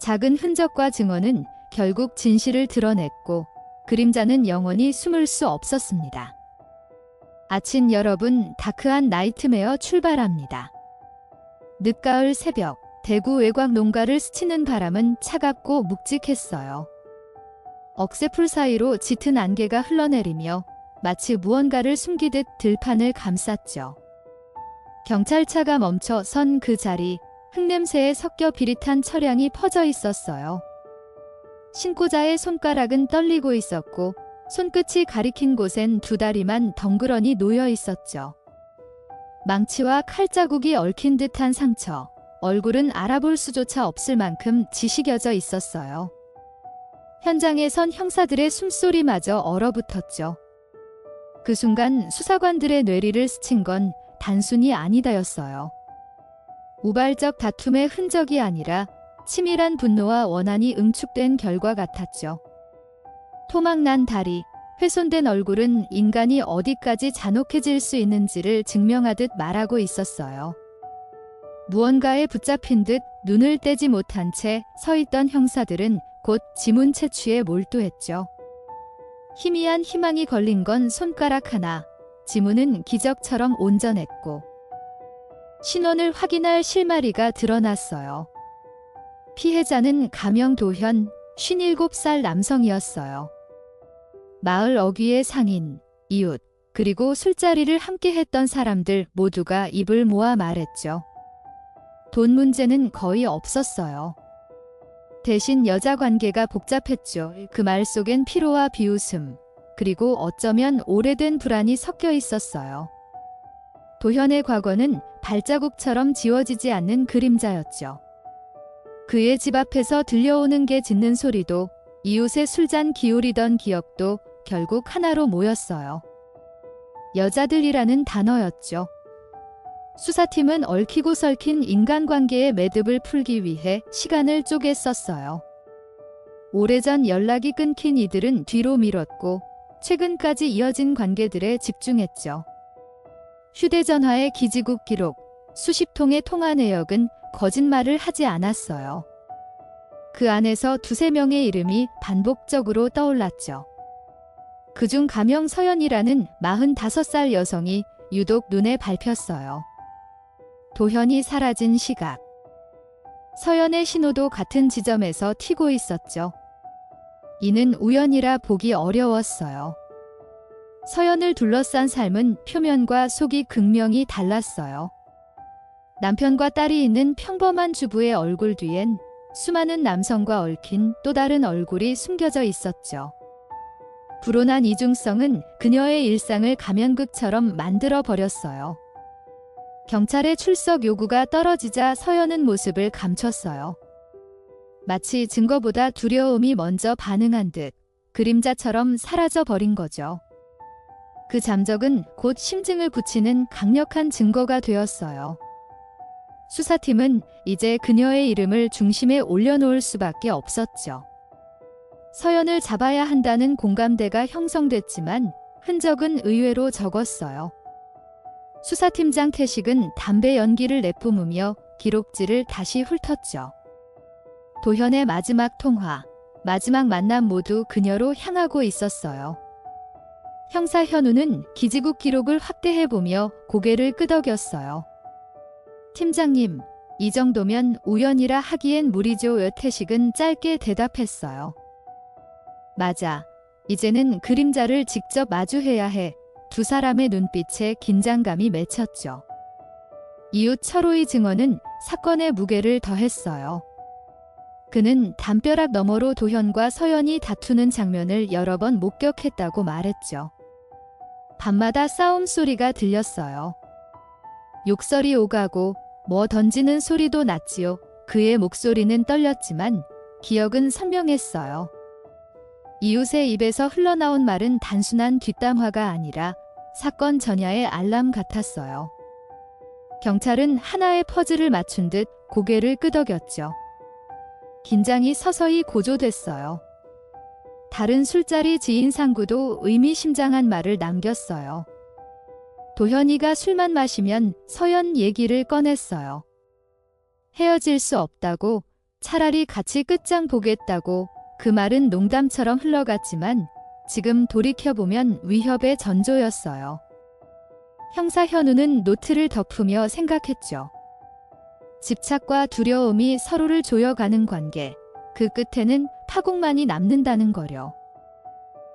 작은 흔적과 증언은 결국 진실을 드러냈고 그림자는 영원히 숨을 수 없었습니다. 아침 여러분, 다크한 나이트메어 출발합니다. 늦가을 새벽, 대구 외곽 농가를 스치는 바람은 차갑고 묵직했어요. 억새풀 사이로 짙은 안개가 흘러내리며 마치 무언가를 숨기듯 들판을 감쌌죠. 경찰차가 멈춰 선 그 자리, 흙냄새에 섞여 비릿한 철향이 퍼져 있었어요. 신고자의 손가락은 떨리고 있었고 손끝이 가리킨 곳엔 두 다리만 덩그러니 놓여 있었죠. 망치와 칼자국이 얽힌 듯한 상처, 얼굴은 알아볼 수조차 없을 만큼 지식여져 있었어요. 현장에 선 형사들의 숨소리마저 얼어붙었죠. 그 순간 수사관들의 뇌리를 스친 건 단순히 아니다였어요. 우발적 다툼의 흔적이 아니라 치밀한 분노와 원한이 응축된 결과 같았죠. 토막난 다리, 훼손된 얼굴은 인간이 어디까지 잔혹해질 수 있는지를 증명하듯 말하고 있었어요. 무언가에 붙잡힌 듯 눈을 떼지 못한 채 서 있던 형사들은 곧 지문 채취에 몰두했죠. 희미한 희망이 걸린 건 손가락 하나, 지문은 기적처럼 온전했고, 신원을 확인할 실마리가 드러났어요. 피해자는 가명 도현, 57살 남성이었어요. 마을 어귀의 상인, 이웃, 그리고 술자리를 함께 했던 사람들 모두가 입을 모아 말했죠. 돈 문제는 거의 없었어요. 대신 여자 관계가 복잡했죠. 그 말 속엔 피로와 비웃음, 그리고 어쩌면 오래된 불안이 섞여 있었어요. 도현의 과거는 발자국처럼 지워지지 않는 그림자였죠. 그의 집 앞에서 들려오는 게 짖는 소리도 이웃의 술잔 기울이던 기억도 결국 하나로 모였어요. 여자들이라는 단어였죠. 수사팀은 얽히고 설킨 인간관계의 매듭을 풀기 위해 시간을 쪼개 썼어요. 오래전 연락이 끊긴 이들은 뒤로 미뤘고 최근까지 이어진 관계들에 집중했죠. 휴대전화의 기지국 기록, 수십 통의 통화 내역은 거짓말을 하지 않았어요. 그 안에서 두세 명의 이름이 반복적으로 떠올랐죠. 그중 가명 서연이라는 45살 여성이 유독 눈에 밟혔어요. 도현이 사라진 시각. 서연의 신호도 같은 지점에서 튀고 있었죠. 이는 우연이라 보기 어려웠어요. 서연을 둘러싼 삶은 표면과 속이 극명히 달랐어요. 남편과 딸이 있는 평범한 주부의 얼굴 뒤엔 수많은 남성과 얽힌 또 다른 얼굴이 숨겨져 있었죠. 불온한 이중성은 그녀의 일상을 가면극처럼 만들어 버렸어요. 경찰의 출석 요구가 떨어지자 서연은 모습을 감췄어요. 마치 증거보다 두려움이 먼저 반응한 듯 그림자처럼 사라져 버린 거죠. 그 잠적은 곧 심증을 붙이는 강력한 증거가 되었어요. 수사팀은 이제 그녀의 이름을 중심에 올려놓을 수밖에 없었죠. 서연을 잡아야 한다는 공감대가 형성됐지만 흔적은 의외로 적었어요. 수사팀장 태식은 담배 연기를 내뿜으며 기록지를 다시 훑었죠. 도현의 마지막 통화, 마지막 만남 모두 그녀로 향하고 있었어요. 형사 현우는 기지국 기록을 확대해보며 고개를 끄덕였어요. 팀장님, 이 정도면 우연이라 하기엔 무리죠. 여태식은 짧게 대답했어요. 맞아. 이제는 그림자를 직접 마주해야 해. 두 사람의 눈빛에 긴장감이 맺혔죠. 이웃 철호의 증언은 사건의 무게를 더했어요. 그는 담벼락 너머로 도현과 서연이 다투는 장면을 여러 번 목격했다고 말했죠. 밤마다 싸움 소리가 들렸어요. 욕설이 오가고 뭐 던지는 소리도 났지요. 그의 목소리는 떨렸지만 기억은 선명했어요. 이웃의 입에서 흘러나온 말은 단순한 뒷담화가 아니라 사건 전야의 알람 같았어요. 경찰은 하나의 퍼즐을 맞춘 듯 고개를 끄덕였죠. 긴장이 서서히 고조됐어요. 다른 술자리 지인 상구도 의미심장한 말을 남겼어요. 도현이가 술만 마시면 서연 얘기를 꺼냈어요. 헤어질 수 없다고 차라리 같이 끝장 보겠다고 그 말은 농담처럼 흘러갔지만 지금 돌이켜보면 위협의 전조였어요. 형사 현우는 노트를 덮으며 생각했죠. 집착과 두려움이 서로를 조여가는 관계, 그 끝에는 파국만이 남는다는 거려.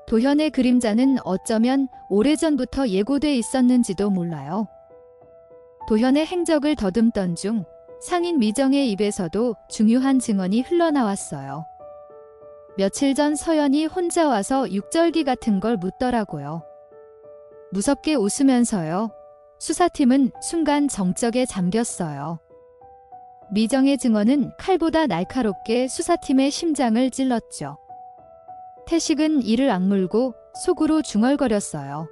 도현의 그림자는 어쩌면 오래전부터 예고돼 있었는지도 몰라요. 도현의 행적을 더듬던 중 상인 미정의 입에서도 중요한 증언이 흘러나왔어요. 며칠 전 서연이 혼자 와서 육절기 같은 걸 묻더라고요. 무섭게 웃으면서요. 수사팀은 순간 정적에 잠겼어요. 미정의 증언은 칼보다 날카롭게 수사팀의 심장을 찔렀죠. 태식은 이를 악물고 속으로 중얼거렸어요.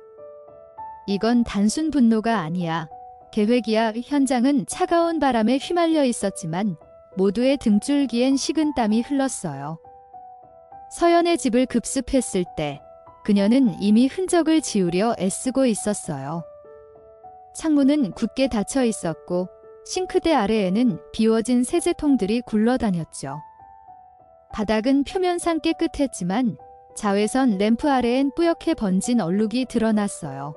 이건 단순 분노가 아니야. 계획이야 현장은 차가운 바람에 휘말려 있었지만 모두의 등줄기엔 식은 땀이 흘렀어요. 서연의 집을 급습했을 때 그녀는 이미 흔적을 지우려 애쓰고 있었어요. 창문은 굳게 닫혀 있었고 싱크대 아래에는 비워진 세제통들이 굴러다녔죠. 바닥은 표면상 깨끗했지만 자외선 램프 아래엔 뿌옇게 번진 얼룩이 드러났어요.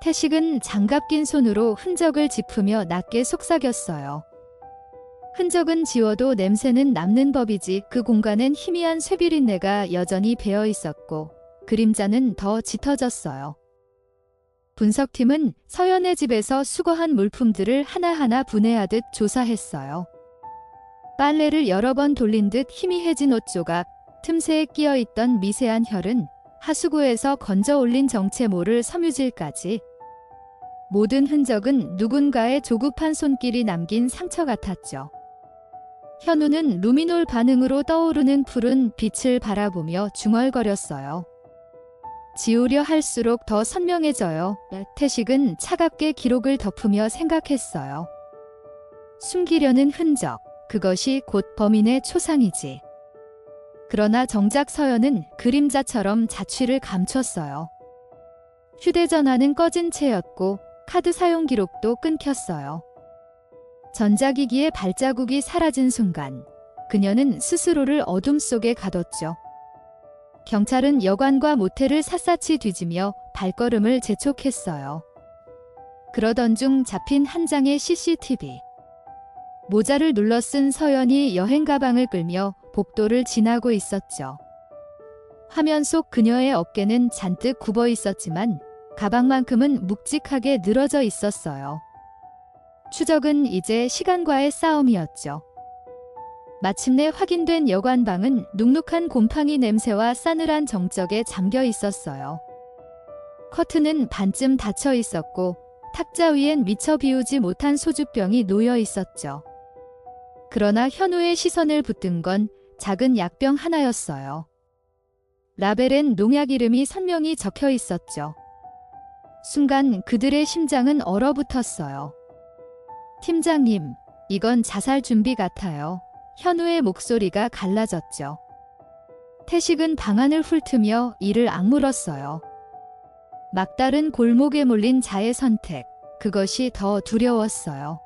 태식은 장갑 낀 손으로 흔적을 짚으며 낮게 속삭였어요. 흔적은 지워도 냄새는 남는 법이지 그 공간엔 희미한 쇠비린내가 여전히 배어 있었고 그림자는 더 짙어졌어요. 분석팀은 서연의 집에서 수거한 물품들을 하나하나 분해하듯 조사했어요. 빨래를 여러 번 돌린 듯 희미해진 옷 조각, 틈새에 끼어 있던 미세한 혈은 하수구에서 건져 올린 정체 모를 섬유질까지 모든 흔적은 누군가의 조급한 손길이 남긴 상처 같았죠. 현우는 루미놀 반응으로 떠오르는 푸른 빛을 바라보며 중얼거렸어요. 지우려 할수록 더 선명해져요. 태식은 차갑게 기록을 덮으며 생각했어요. 숨기려는 흔적, 그것이 곧 범인의 초상이지. 그러나 정작 서연은 그림자처럼 자취를 감췄어요. 휴대전화는 꺼진 채였고 카드 사용 기록도 끊겼어요. 전자기기의 발자국이 사라진 순간 그녀는 스스로를 어둠 속에 가뒀죠. 경찰은 여관과 모텔을 샅샅이 뒤지며 발걸음을 재촉했어요. 그러던 중 잡힌 한 장의 CCTV. 모자를 눌러 쓴 서연이 여행 가방을 끌며 복도를 지나고 있었죠. 화면 속 그녀의 어깨는 잔뜩 굽어 있었지만 가방만큼은 묵직하게 늘어져 있었어요. 추적은 이제 시간과의 싸움이었죠. 마침내 확인된 여관방은 눅눅한 곰팡이 냄새와 싸늘한 정적에 잠겨 있었어요. 커튼은 반쯤 닫혀 있었고 탁자 위엔 미처 비우지 못한 소주병이 놓여 있었죠. 그러나 현우의 시선을 붙든 건 작은 약병 하나였어요. 라벨엔 농약 이름이 선명히 적혀 있었죠. 순간 그들의 심장은 얼어붙었어요. 팀장님, 이건 자살 준비 같아요. 현우의 목소리가 갈라졌죠. 태식은 방안을 훑으며 이를 악물었어요. 막다른 골목에 몰린 자의 선택, 그것이 더 두려웠어요.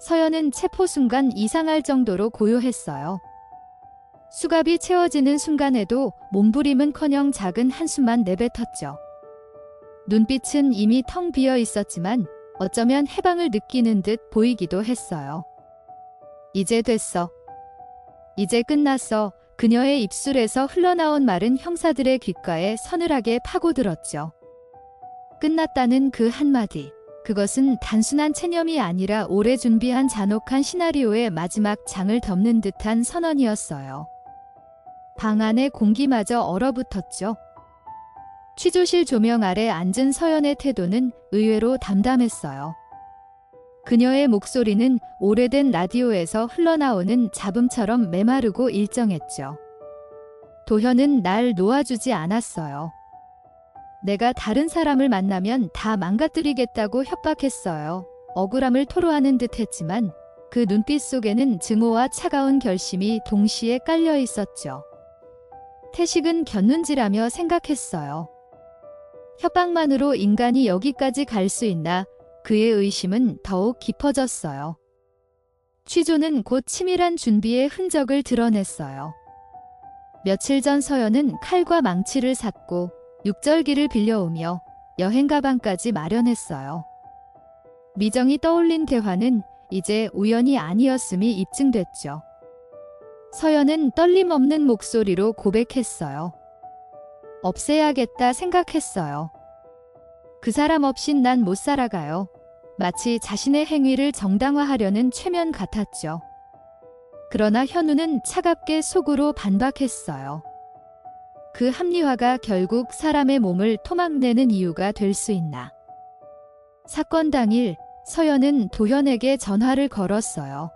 서연은 체포 순간 이상할 정도로 고요했어요. 수갑이 채워지는 순간에도 몸부림은커녕 작은 한숨만 내뱉었죠. 눈빛은 이미 텅 비어 있었지만 어쩌면 해방을 느끼는 듯 보이기도 했어요. 이제 됐어. 이제 끝났어. 그녀의 입술에서 흘러나온 말은 형사들의 귓가에 서늘하게 파고들었죠. 끝났다는 그 한마디. 그것은 단순한 체념이 아니라 오래 준비한 잔혹한 시나리오의 마지막 장을 덮는 듯한 선언이었어요. 방 안의 공기마저 얼어붙었죠. 취조실 조명 아래 앉은 서연의 태도는 의외로 담담했어요. 그녀의 목소리는 오래된 라디오에서 흘러나오는 잡음처럼 메마르고 일정했죠. 도현은 날 놓아주지 않았어요. 내가 다른 사람을 만나면 다 망가뜨리겠다고 협박했어요. 억울함을 토로하는 듯 했지만 그 눈빛 속에는 증오와 차가운 결심이 동시에 깔려 있었죠. 태식은 겼는지라며 생각했어요. 협박만으로 인간이 여기까지 갈 수 있나 그의 의심은 더욱 깊어졌어요. 취조는 곧 치밀한 준비의 흔적을 드러냈어요. 며칠 전 서연은 칼과 망치를 샀고 육절기를 빌려오며 여행 가방까지 마련했어요. 미정이 떠올린 대화는 이제 우연이 아니었음이 입증됐죠. 서연은 떨림 없는 목소리로 고백했어요. 없애야겠다 생각했어요. 그 사람 없인 난 못 살아가요. 마치 자신의 행위를 정당화하려는 최면 같았죠. 그러나 현우는 차갑게 속으로 반박했어요. 그 합리화가 결국 사람의 몸을 토막내는 이유가 될 수 있나. 사건 당일 서연은 도현에게 전화를 걸었어요.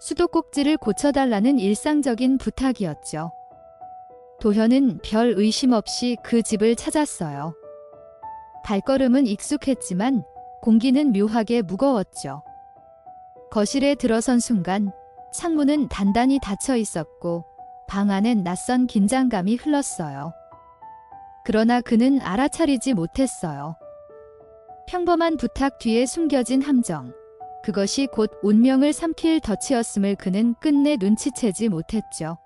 수도꼭지를 고쳐달라는 일상적인 부탁이었죠. 도현은 별 의심 없이 그 집을 찾았어요. 발걸음은 익숙했지만 공기는 묘하게 무거웠죠. 거실에 들어선 순간 창문은 단단히 닫혀 있었고 방 안엔 낯선 긴장감이 흘렀어요. 그러나 그는 알아차리지 못했어요. 평범한 부탁 뒤에 숨겨진 함정. 그것이 곧 운명을 삼킬 덫이었음을 그는 끝내 눈치채지 못했죠.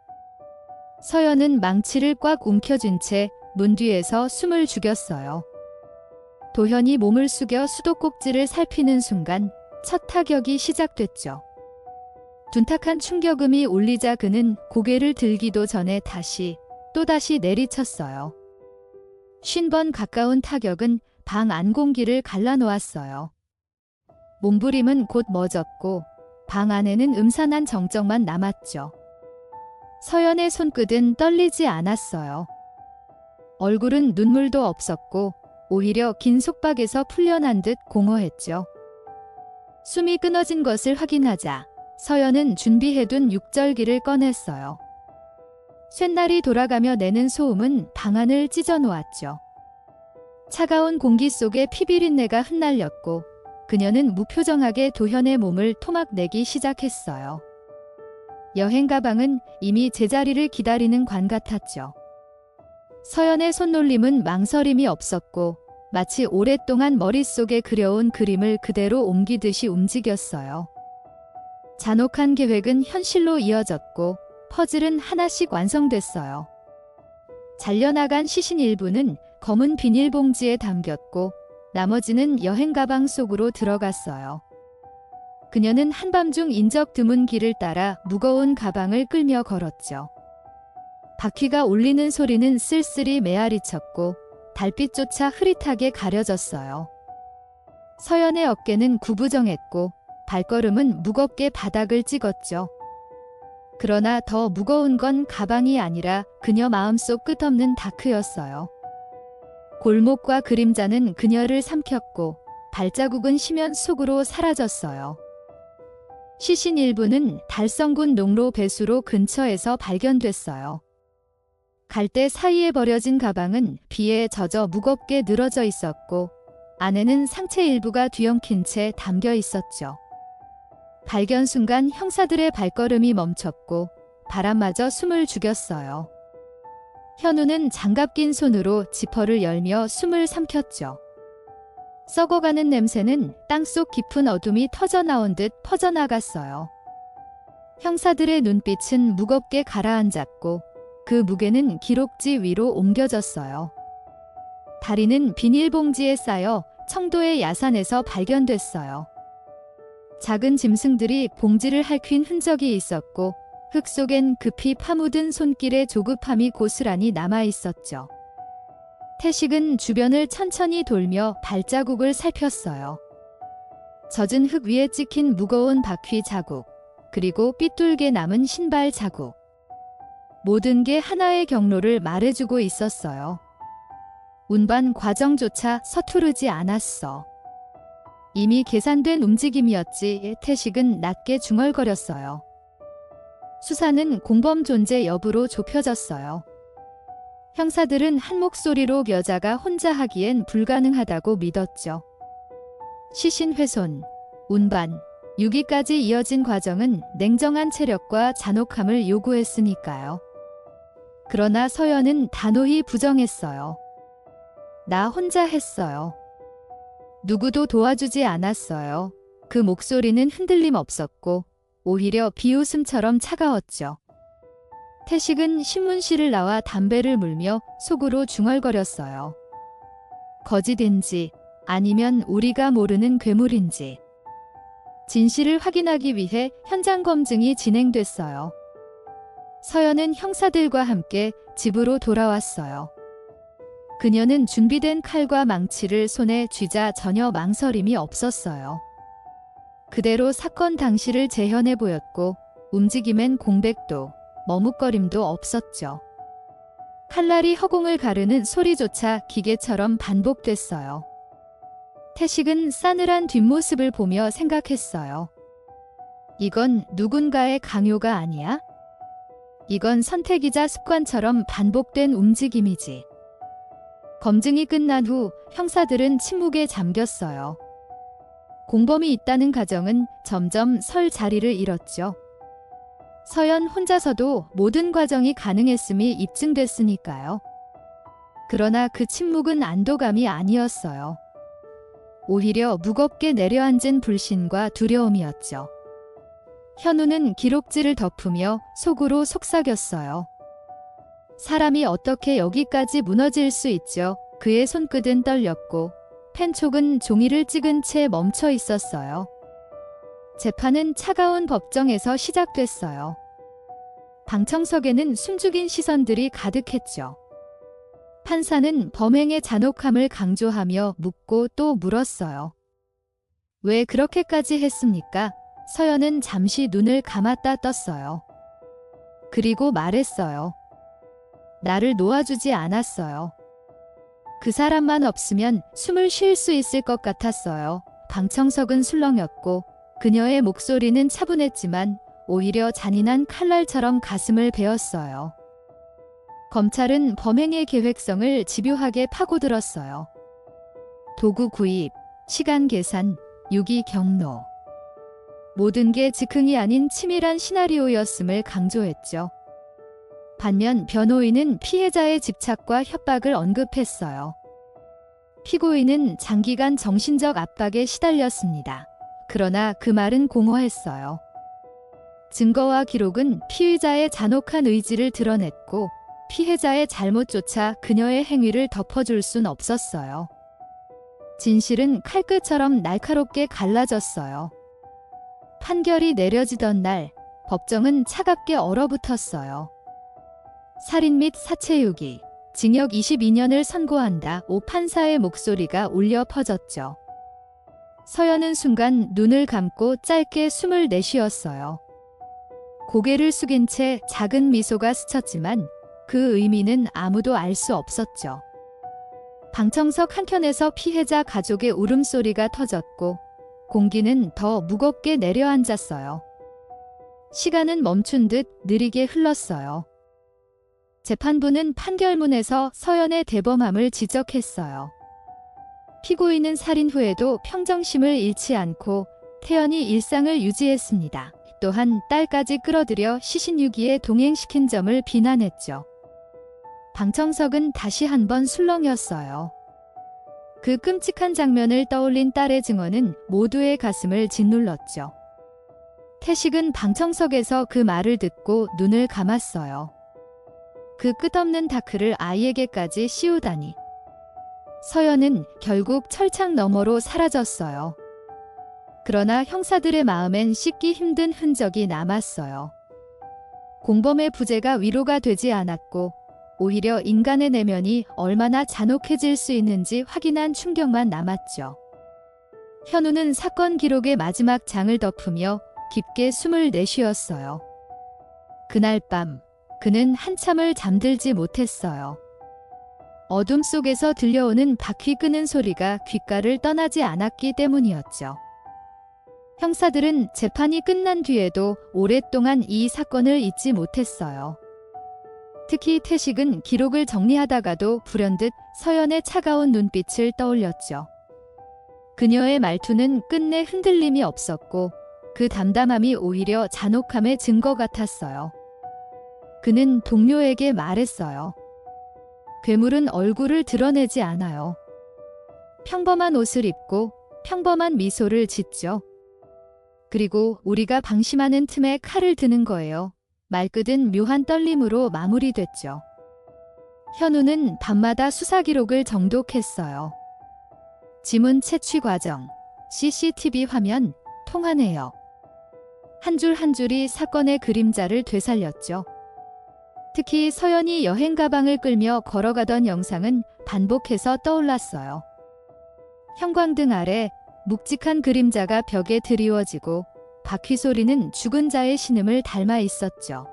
서연은 망치를 꽉 움켜쥔 채 문 뒤에서 숨을 죽였어요. 도현이 몸을 숙여 수도꼭지를 살피는 순간 첫 타격이 시작됐죠. 둔탁한 충격음이 울리자 그는 고개를 들기도 전에 다시 또다시 내리쳤어요. 쉰번 가까운 타격은 방 안 공기를 갈라놓았어요. 몸부림은 곧 멎었고 방 안에는 음산한 정적만 남았죠. 서연의 손끝은 떨리지 않았어요. 얼굴은 눈물도 없었고 오히려 긴 속박에서 풀려난 듯 공허했죠. 숨이 끊어진 것을 확인하자 서연은 준비해둔 육절기를 꺼냈어요. 쇳날이 돌아가며 내는 소음은 방안을 찢어 놓았죠. 차가운 공기 속에 피비린내가 흩날렸고 그녀는 무표정하게 도현의 몸을 토막내기 시작했어요. 여행 가방은 이미 제자리를 기다리는 관 같았죠. 서연의 손놀림은 망설임이 없었고 마치 오랫동안 머릿속에 그려온 그림을 그대로 옮기듯이 움직였어요. 잔혹한 계획은 현실로 이어졌고 퍼즐은 하나씩 완성됐어요. 잘려나간 시신 일부는 검은 비닐봉지에 담겼고 나머지는 여행 가방 속으로 들어갔어요. 그녀는 한밤중 인적 드문 길을 따라 무거운 가방을 끌며 걸었죠. 바퀴가 울리는 소리는 쓸쓸히 메아리쳤고 달빛조차 흐릿하게 가려졌어요. 서연의 어깨는 구부정했고 발걸음은 무겁게 바닥을 찍었죠. 그러나 더 무거운 건 가방이 아니라 그녀 마음속 끝없는 다크였어요. 골목과 그림자는 그녀를 삼켰고 발자국은 심연 속으로 사라졌어요. 시신 일부는 달성군 농로 배수로 근처에서 발견됐어요. 갈대 사이에 버려진 가방은 비에 젖어 무겁게 늘어져 있었고 안에는 상체 일부가 뒤엉킨 채 담겨 있었죠. 발견 순간 형사들의 발걸음이 멈췄고 바람마저 숨을 죽였어요. 현우는 장갑 낀 손으로 지퍼를 열며 숨을 삼켰죠. 썩어가는 냄새는 땅속 깊은 어둠이 터져나온 듯 퍼져나갔어요. 형사들의 눈빛은 무겁게 가라앉았고 그 무게는 기록지 위로 옮겨졌어요. 다리는 비닐봉지에 쌓여 청도의 야산에서 발견됐어요. 작은 짐승들이 봉지를 핥힌 흔적이 있었고 흙 속엔 급히 파묻은 손길의 조급함이 고스란히 남아 있었죠. 태식은 주변을 천천히 돌며 발자국을 살폈어요. 젖은 흙 위에 찍힌 무거운 바퀴 자국, 그리고 삐뚤게 남은 신발 자국. 모든 게 하나의 경로를 말해주고 있었어요. 운반 과정조차 서투르지 않았어. 이미 계산된 움직임이었지 태식은 낮게 중얼거렸어요. 수사는 공범 존재 여부로 좁혀졌어요. 형사들은 한 목소리로 여자가 혼자 하기엔 불가능하다고 믿었죠. 시신 훼손, 운반, 유기까지 이어진 과정은 냉정한 체력과 잔혹함을 요구했으니까요. 그러나 서연은 단호히 부정했어요. 나 혼자 했어요. 누구도 도와주지 않았어요. 그 목소리는 흔들림 없었고 오히려 비웃음처럼 차가웠죠. 태식은 신문실을 나와 담배를 물며 속으로 중얼거렸어요. 거짓인지 아니면 우리가 모르는 괴물인지. 진실을 확인하기 위해 현장 검증이 진행됐어요. 서연은 형사들과 함께 집으로 돌아왔어요. 그녀는 준비된 칼과 망치를 손에 쥐자 전혀 망설임이 없었어요. 그대로 사건 당시를 재현해 보였고 움직임엔 공백도 머뭇거림도 없었죠. 칼날이 허공을 가르는 소리조차 기계처럼 반복됐어요. 태식은 싸늘한 뒷모습을 보며 생각했어요. 이건 누군가의 강요가 아니야? 이건 선택이자 습관처럼 반복된 움직임이지. 검증이 끝난 후 형사들은 침묵에 잠겼어요. 공범이 있다는 가정은 점점 설 자리를 잃었죠. 서연 혼자서도 모든 과정이 가능했음이 입증됐으니까요. 그러나 그 침묵은 안도감이 아니었어요. 오히려 무겁게 내려앉은 불신과 두려움이었죠. 현우는 기록지를 덮으며 속으로 속삭였어요. 사람이 어떻게 여기까지 무너질 수 있죠? 그의 손끝은 떨렸고 펜촉은 종이를 찍은 채 멈춰 있었어요. 재판은 차가운 법정에서 시작됐어요. 방청석에는 숨죽인 시선들이 가득했죠. 판사는 범행의 잔혹함을 강조하며 묻고 또 물었어요. 왜 그렇게까지 했습니까? 서연은 잠시 눈을 감았다 떴어요. 그리고 말했어요. 나를 놓아주지 않았어요. 그 사람만 없으면 숨을 쉴 수 있을 것 같았어요. 방청석은 술렁였고 그녀의 목소리는 차분했지만 오히려 잔인한 칼날처럼 가슴을 베었어요. 검찰은 범행의 계획성을 집요하게 파고들었어요. 도구 구입, 시간 계산, 유기 경로. 모든 게 즉흥이 아닌 치밀한 시나리오였음을 강조했죠. 반면 변호인은 피해자의 집착과 협박을 언급했어요. 피고인은 장기간 정신적 압박에 시달렸습니다. 그러나 그 말은 공허했어요. 증거와 기록은 피의자의 잔혹한 의지를 드러냈고 피해자의 잘못조차 그녀의 행위를 덮어줄 순 없었어요. 진실은 칼끝처럼 날카롭게 갈라졌어요. 판결이 내려지던 날 법정은 차갑게 얼어붙었어요. 살인 및 사체유기, 징역 22년을 선고한다. 오 판사의 목소리가 울려 퍼졌죠. 서연은 순간 눈을 감고 짧게 숨을 내쉬었어요. 고개를 숙인 채 작은 미소가 스쳤지만 그 의미는 아무도 알 수 없었죠. 방청석 한켠에서 피해자 가족의 울음소리가 터졌고 공기는 더 무겁게 내려앉았어요. 시간은 멈춘 듯 느리게 흘렀어요. 재판부는 판결문에서 서연의 대범함을 지적했어요. 피고인은 살인 후에도 평정심을 잃지 않고 태연히 일상을 유지했습니다. 또한 딸까지 끌어들여 시신유기에 동행시킨 점을 비난했죠. 방청석은 다시 한번 술렁였어요. 그 끔찍한 장면을 떠올린 딸의 증언은 모두의 가슴을 짓눌렀죠. 태식은 방청석에서 그 말을 듣고 눈을 감았어요. 그 끝없는 다크를 아이에게까지 씌우다니. 서연은 결국 철창 너머로 사라졌어요. 그러나 형사들의 마음엔 씻기 힘든 흔적이 남았어요. 공범의 부재가 위로가 되지 않았고 오히려 인간의 내면이 얼마나 잔혹해질 수 있는지 확인한 충격만 남았죠. 현우는 사건 기록의 마지막 장을 덮으며 깊게 숨을 내쉬었어요. 그날 밤 그는 한참을 잠들지 못했어요. 어둠 속에서 들려오는 바퀴 끄는 소리가 귓가를 떠나지 않았기 때문이었죠. 형사들은 재판이 끝난 뒤에도 오랫동안 이 사건을 잊지 못했어요. 특히 태식은 기록을 정리하다가도 불현듯 서연의 차가운 눈빛을 떠올렸죠. 그녀의 말투는 끝내 흔들림이 없었고 그 담담함이 오히려 잔혹함의 증거 같았어요. 그는 동료에게 말했어요. 괴물은 얼굴을 드러내지 않아요. 평범한 옷을 입고 평범한 미소를 짓죠. 그리고 우리가 방심하는 틈에 칼을 드는 거예요. 말끝은 묘한 떨림으로 마무리됐죠. 현우는 밤마다 수사 기록을 정독했어요. 지문 채취 과정, CCTV 화면, 통화 내역. 한 줄 한 줄이 사건의 그림자를 되살렸죠. 특히 서연이 여행 가방을 끌며 걸어가던 영상은 반복해서 떠올랐어요. 형광등 아래 묵직한 그림자가 벽에 드리워지고 바퀴 소리는 죽은 자의 신음을 닮아 있었죠.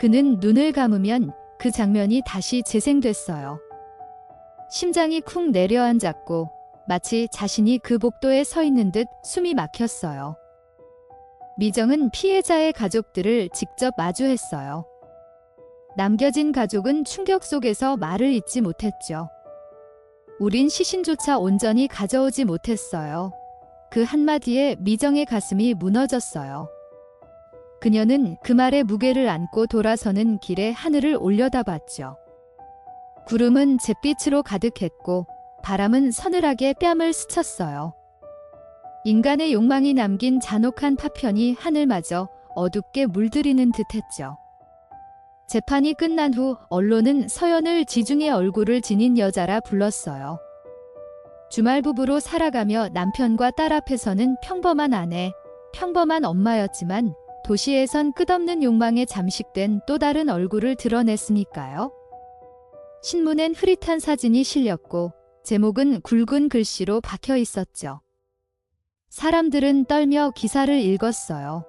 그는 눈을 감으면 그 장면이 다시 재생됐어요. 심장이 쿵 내려앉았고 마치 자신이 그 복도에 서 있는 듯 숨이 막혔어요. 미정은 피해자의 가족들을 직접 마주했어요. 남겨진 가족은 충격 속에서 말을 잇지 못했죠. 우린 시신조차 온전히 가져오지 못했어요. 그 한마디에 미정의 가슴이 무너졌어요. 그녀는 그 말의 무게를 안고 돌아서는 길에 하늘을 올려다봤죠. 구름은 잿빛으로 가득했고 바람은 서늘하게 뺨을 스쳤어요. 인간의 욕망이 남긴 잔혹한 파편이 하늘마저 어둡게 물들이는 듯했죠. 재판이 끝난 후 언론은 서연을 지중해 얼굴을 지닌 여자라 불렀어요. 주말 부부로 살아가며 남편과 딸 앞에서는 평범한 아내, 평범한 엄마였지만 도시에선 끝없는 욕망에 잠식된 또 다른 얼굴을 드러냈으니까요. 신문엔 흐릿한 사진이 실렸고 제목은 굵은 글씨로 박혀 있었죠. 사람들은 떨며 기사를 읽었어요.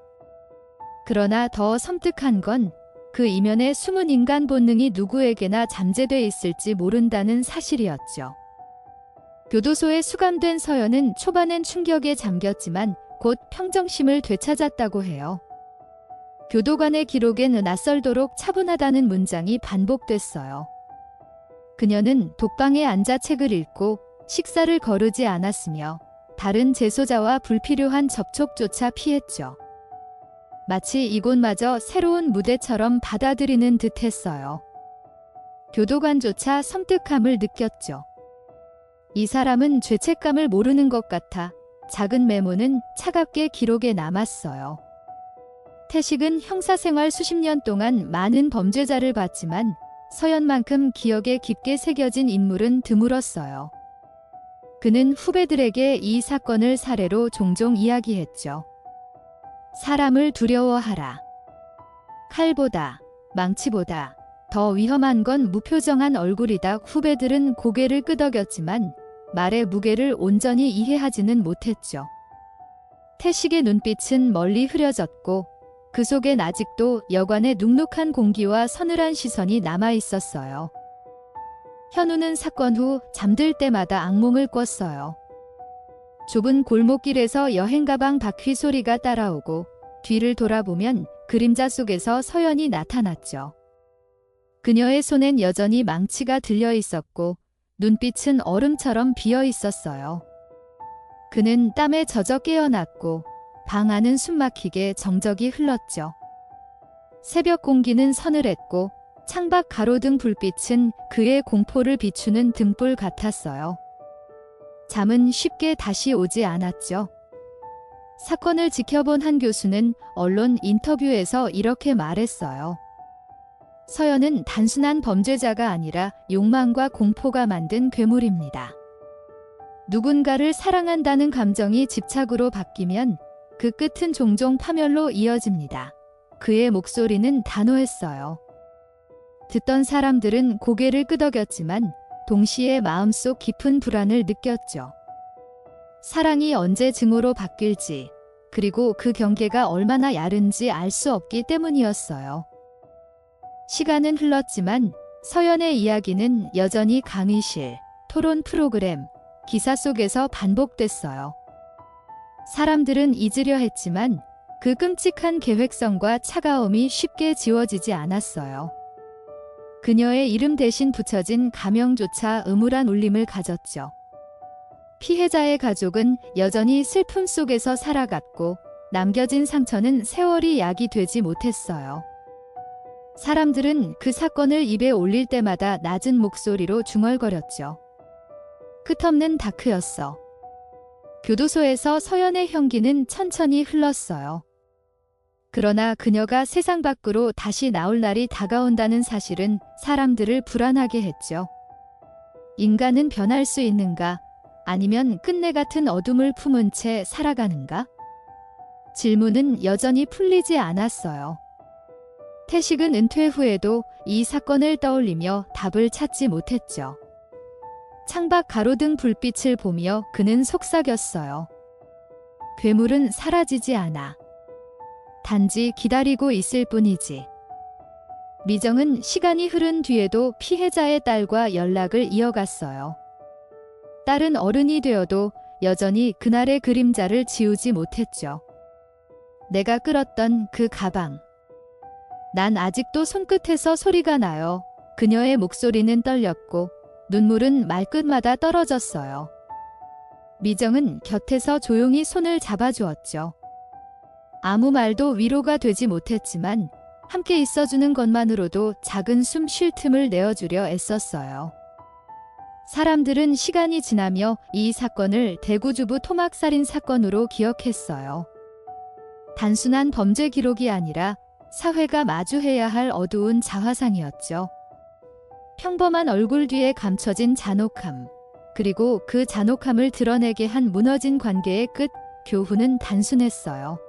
그러나 더 섬뜩한 건 그 이면에 숨은 인간 본능이 누구에게나 잠재돼 있을지 모른다는 사실이었죠. 교도소에 수감된 서연은 초반엔 충격에 잠겼지만 곧 평정심을 되찾았다고 해요. 교도관의 기록엔 낯설도록 차분하다는 문장이 반복됐어요. 그녀는 독방에 앉아 책을 읽고 식사를 거르지 않았으며 다른 재소자와 불필요한 접촉조차 피했죠. 마치 이곳마저 새로운 무대처럼 받아들이는 듯 했어요. 교도관조차 섬뜩함을 느꼈죠. 이 사람은 죄책감을 모르는 것 같아 작은 메모는 차갑게 기록에 남았어요. 태식은 형사생활 수십 년 동안 많은 범죄자를 봤지만 서연만큼 기억에 깊게 새겨진 인물은 드물었어요. 그는 후배들에게 이 사건을 사례로 종종 이야기했죠. 사람을 두려워하라. 칼보다, 망치보다 더 위험한 건 무표정한 얼굴이다. 후배들은 고개를 끄덕였지만 말의 무게를 온전히 이해하지는 못했죠. 태식의 눈빛은 멀리 흐려졌고 그 속엔 아직도 여관의 눅눅한 공기와 서늘한 시선이 남아 있었어요. 현우는 사건 후 잠들 때마다 악몽을 꿨어요. 좁은 골목길에서 여행 가방 바퀴 소리가 따라오고 뒤를 돌아보면 그림자 속에서 서연이 나타났죠. 그녀의 손엔 여전히 망치가 들려 있었고 눈빛은 얼음처럼 비어 있었어요. 그는 땀에 젖어 깨어났고 방 안은 숨막히게 정적이 흘렀죠. 새벽 공기는 서늘했고 창밖 가로등 불빛은 그의 공포를 비추는 등불 같았어요. 잠은 쉽게 다시 오지 않았죠. 사건을 지켜본 한 교수는 언론 인터뷰에서 이렇게 말했어요. 서연은 단순한 범죄자가 아니라 욕망과 공포가 만든 괴물입니다. 누군가를 사랑한다는 감정이 집착으로 바뀌면 그 끝은 종종 파멸로 이어집니다. 그의 목소리는 단호했어요. 듣던 사람들은 고개를 끄덕였지만 동시에 마음속 깊은 불안을 느꼈죠. 사랑이 언제 증오로 바뀔지, 그리고 그 경계가 얼마나 얇은지 알 수 없기 때문이었어요. 시간은 흘렀지만 서연의 이야기는 여전히 강의실, 토론 프로그램, 기사 속에서 반복됐어요. 사람들은 잊으려 했지만 그 끔찍한 계획성과 차가움이 쉽게 지워지지 않았어요. 그녀의 이름 대신 붙여진 가명조차 음울한 울림을 가졌죠. 피해자의 가족은 여전히 슬픔 속에서 살아갔고 남겨진 상처는 세월이 약이 되지 못했어요. 사람들은 그 사건을 입에 올릴 때마다 낮은 목소리로 중얼거렸죠. 끝없는 다크였어. 교도소에서 서연의 형기는 천천히 흘렀어요. 그러나 그녀가 세상 밖으로 다시 나올 날이 다가온다는 사실은 사람들을 불안하게 했죠. 인간은 변할 수 있는가? 아니면 끝내 같은 어둠을 품은 채 살아가는가? 질문은 여전히 풀리지 않았어요. 태식은 은퇴 후에도 이 사건을 떠올리며 답을 찾지 못했죠. 창밖 가로등 불빛을 보며 그는 속삭였어요. 괴물은 사라지지 않아. 단지 기다리고 있을 뿐이지. 미정은 시간이 흐른 뒤에도 피해자의 딸과 연락을 이어갔어요. 딸은 어른이 되어도 여전히 그날의 그림자를 지우지 못했죠. 내가 끌었던 그 가방. 난 아직도 손끝에서 소리가 나요. 그녀의 목소리는 떨렸고 눈물은 말끝마다 떨어졌어요. 미정은 곁에서 조용히 손을 잡아주었죠. 아무 말도 위로가 되지 못했지만 함께 있어주는 것만으로도 작은 숨 쉴 틈을 내어주려 애썼어요. 사람들은 시간이 지나며 이 사건을 대구주부 토막살인 사건으로 기억했어요. 단순한 범죄 기록이 아니라 사회가 마주해야 할 어두운 자화상이었죠. 평범한 얼굴 뒤에 감춰진 잔혹함, 그리고 그 잔혹함을 드러내게 한 무너진 관계의 끝, 교훈은 단순했어요.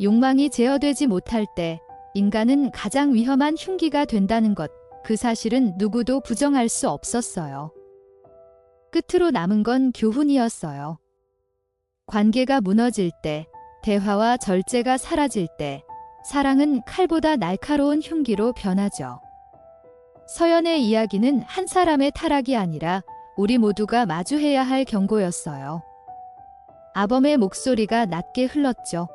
욕망이 제어되지 못할 때 인간은 가장 위험한 흉기가 된다는 것, 그 사실은 누구도 부정할 수 없었어요. 끝으로 남은 건 교훈이었어요. 관계가 무너질 때, 대화와 절제가 사라질 때, 사랑은 칼보다 날카로운 흉기로 변하죠. 서연의 이야기는 한 사람의 타락이 아니라 우리 모두가 마주해야 할 경고였어요. 아범의 목소리가 낮게 흘렀죠.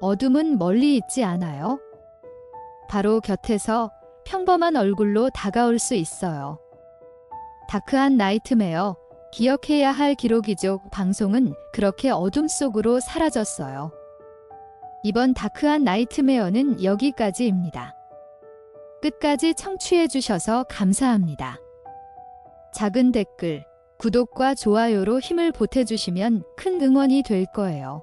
어둠은 멀리 있지 않아요? 바로 곁에서 평범한 얼굴로 다가올 수 있어요. 다크한 나이트메어, 기억해야 할 기록이죠. 방송은 그렇게 어둠 속으로 사라졌어요. 이번 다크한 나이트메어는 여기까지입니다. 끝까지 청취해주셔서 감사합니다. 작은 댓글, 구독과 좋아요로 힘을 보태주시면 큰 응원이 될 거예요.